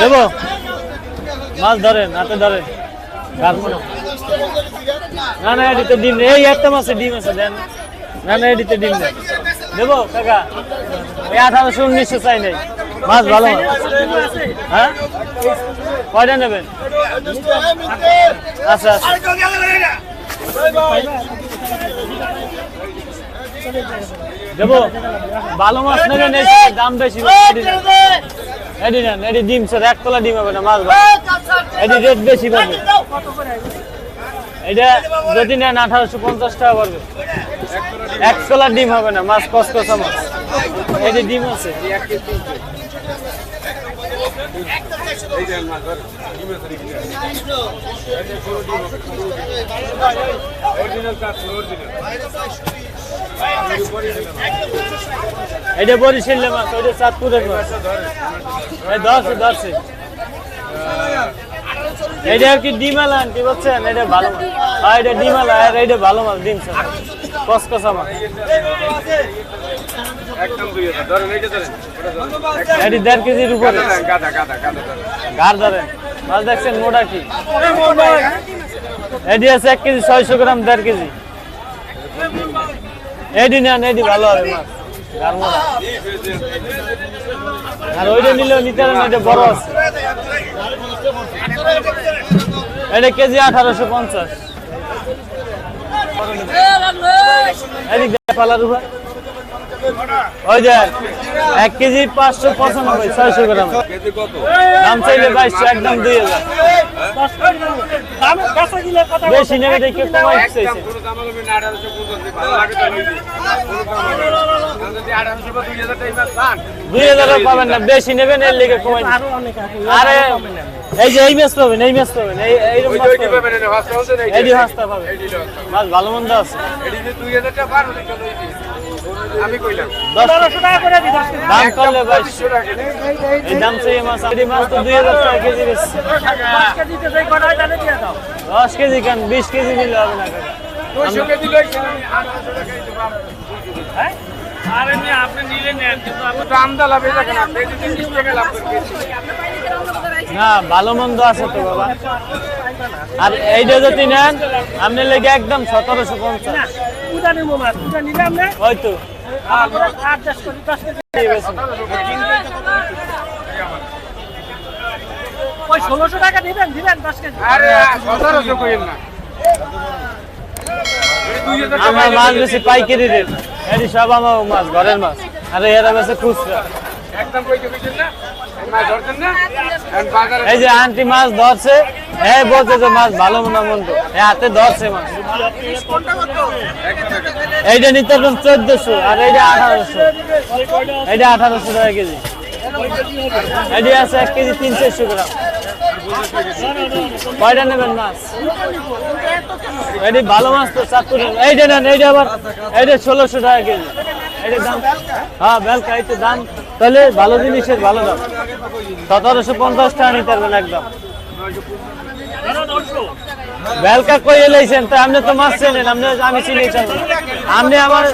দেবো? মাছ ধরেন, হাতে ধরেন। না না এডিতে ডিম। এই একটা মাসে ডিম আছে, দেন। না না এডিতে ডিম দেন দেবো, কাকা? এই আঠারোশো, উনিশশো চাই নাই। মাছ ভালো হ্যাঁ। কয়টা নেবেন? আচ্ছা আচ্ছা। দেবো, ভালো মাছ নেবেন দাম বেশি এডি নেন। এডি ডিম স্যার এক তলা ডিম হবে না মাছ এডি রেট বেশি পাবে। এটা যদি নেন আঠারোশো পঞ্চাশ টাকা পড়বে। এক তলা ডিম হবে না মাছ কসকসা মাছ। এটি ডিম আছে। এটা বরিশালের মাছ ওইটা চাঁদপুরের মাছ। দশ, দশে। এটা আর কি ডিমালা আনটি, বুঝছেন? এটা ভালো মাছ। আর এটা ডিমালা আর এটা ভালো মাছ, ডিম কসকসা মাছ। এটি দেড় কেজির উপরে। ঘাড় ধরেন। মাছ দেখছেন মোটা কি? এটি আছে এক কেজি, ছয়শো গ্রাম দেড় কেজি। এডি নেন, এডি ভালো হবে আর ওইটা নিলেও নিতে এটা বড় আছে। এটা কেজি আঠারোশো পঞ্চাশ। এদিক পালার উপর ওই দেখ। এক কেজি পাঁচশো পঁচানব্বই ছয়শো গ্রাম। দাম চাইলে বাইশশো একদম দুই হাজার। বেশি নেবে দেখে কমাই দুই। টাকা দুই হাজারও পাবেন না বেশি নেবেন এর লেগে কমাই আরে এই যে এই ম্যাচ পাবেন এই ম্যাচ পাবেন এই এইরকম পাবেন। এডি হাসতা মাছ ভালো মন্দ আছে। দুই হাজার টাকা। আমি কইলাম। দশ দাম করলে বাইশশো। এই দাম চাই মাছ এই মাছ তো দুই হাজার টাকা কেজি বেশি দশ কেজি কেন বিশ কেজি নিলে হবে না। দুইশো কেজি লইছেন আমি আঠারোশো টাকা দিতে পারব। দাম দা লাভ এই দেখেন আপনি এই যে বিশ টাকা লাভ করে না ভালো মন্দ আছে তো বাবা আর এইটা যদি নেন আপনি লেগে একদম সতেরোশো পঞ্চাশ ওই তো এই বেশি না। ওই ষোলোশো টাকা দিবেন দিবেন দশ কেজি। আরে সতেরোশো কইেন না। এই দুই হাজার টাকা আমার মাছ বেশি পাইকারি রেট। এটি সব আমার মাছ ঘরের মাছ। আর এরা বেশি খুচরা। একদম কইতে কইছেন না? এই মাছ ধরছেন না? এই যে আন্টি মাছ ধরছে হ্যাঁ বলছে যে মাছ ভালো মনে মন্দ এ হাতে ধরছে মাছ। এইটা নিতে পারবেন চোদ্দশো, আর এইটা আঠারোশো। এইটা আঠারোশো টাকা কেজি। এটি আছে এক কেজি তিন চারশো গ্রাম। কয়টা নেবেন মাছ? এটি ভালো মাছ তো চাঁদপুর এইটা নেন, এইটা আবার, এইটা ষোলোশো টাকা কেজি। এইটার দাম হ্যাঁ বেলকা এইটা দাম। তাহলে ভালো জিনিসের ভালো দাম। সতেরোশো পঞ্চাশ টাকা নিতে পারবেন একদম। বেলকা কই এলাইছেন? তো আপনি তো মাছ চেনেন, আপনি আমি চিনি আপনি আমার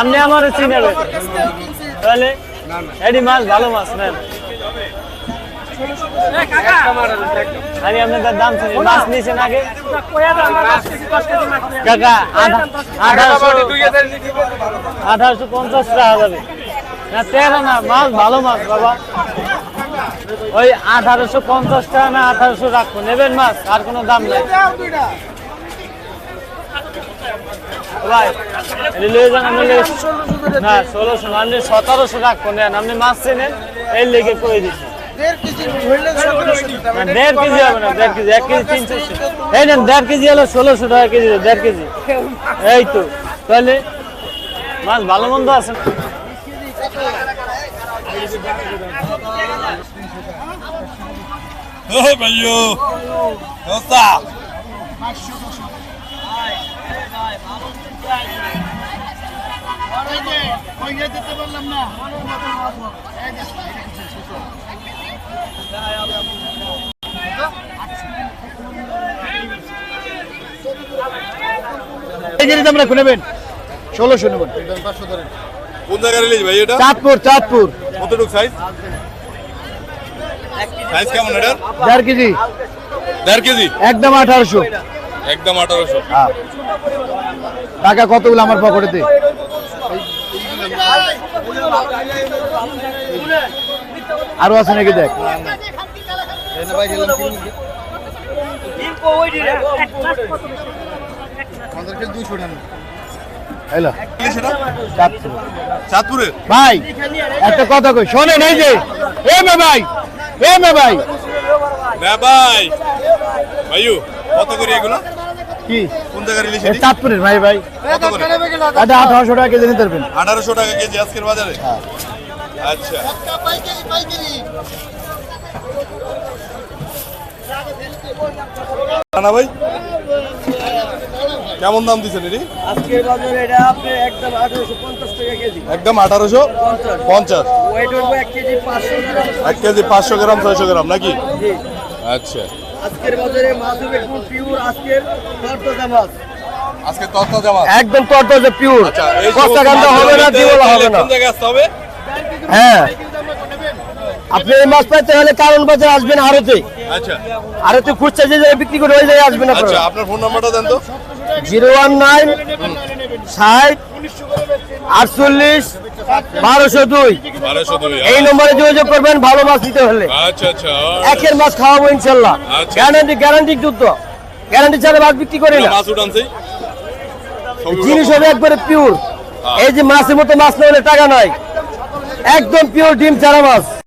আপনি আমার চিনাবেন তাহলে এটি মাছ, ভালো মাছ, নেন। আমি দাম চিনি মাছ নিয়েছেন আগে? কাকা। আঠারোশো পঞ্চাশ টাকা যাবে। না তেরো না মাছ, ভালো মাছ, বাবা। ওই আঠারোশো পঞ্চাশ টাকা না আঠারোশো রাখব। নেবেন মাছ আর কোনো দাম নেই। ভাই যান আপনি না ষোলোশো না আপনি সতেরোশো রাখব নেন। আপনি মাছ চেনেন এই লেগে করে দিচ্ছি। দেড় কেজি হবে না দেড় কেজি এক কেজি তিনশো। এই নেন দেড় কেজি হলো ষোলোশো টাকা কেজি দেড় কেজি। এই তো তাহলে মাছ ভালো মন্দ আছে Costa! এই জিনিস আমরা নেবেন। ষোলোশো নেবেন। কোন জায়গায় ভাই এটা? চাঁদপুর চাঁদপুর। কতটুকু সাইজ সাইজ কেমন এটার? দেড় কেজি। দেড় কেজি? একদম আঠারোশো। একদম আঠারোশো। হ্যাঁ। টাকা কতগুলো আমার পকেটেতে আরও আছে নাকি দেখ। চাঁদপুর। ভাই একটা কথা কই শোনেন এই যে। এ মে ভাই এ মে ভাই। মে ভাই। ভাইউ কত করে এগুলো? কি? কোন জায়গার ইলিশ এ চাঁদপুরের ভাই ভাই। কত করে? এটা আঠারোশো টাকা কেজি নিতে পারবেন। আঠারোশো টাকা কেজি আজকের বাজারে? আচ্ছা। না ভাই? কেমন দাম দিচ্ছেন এটি? আজকের বাজারে এটা আপনি একদম আঠারোশো পঞ্চাশ টাকা কেজি। একদম আঠারোশো পঞ্চাশ। ওয়েট উঠবো এক কেজি পাঁচশো গ্রাম। এক কেজি পাঁচশো গ্রাম ছয়শো গ্রাম নাকি? জি। আচ্ছা। আজকের বাজারে মাছ হবে একদম পিওর আজকের তরতাজা মাছ। আজকে তত্ত্ব জামা একদম তরতাজা পিওর আচ্ছা এই কষ্টা হবে না দিওলা হবে না। কোন জায়গায় আসতে হবে? হ্যাঁ। আপনি এই মাছ পাইতে হলে কারণ বাজার আসবেন আরতে আচ্ছা। আরতে খুচরা যে জায়গায় বিক্রি করে ওই জায়গায় আসবেন আচ্ছা আপনার ফোন নাম্বারটা দেন তো। জিরো ওয়ান নাইন ষাট আটচল্লিশ বারোশো দুই। এই নম্বরে যোগাযোগ করবেন ভালো মাছ দিতে হলে। আচ্ছা আচ্ছা একের মাছ খাওয়াবো ইনশাল্লাহ। আচ্ছা। গ্যারান্টি গ্যারান্টি যুদ্ধ। গ্যারান্টি ছাড়া মাছ বিক্রি করি না। জিনিস হবে একবারে পিওর এই যে মাছের মতো মাছ না হলে টাকা নাই। একদম পিওর ডিম চারা মাছ।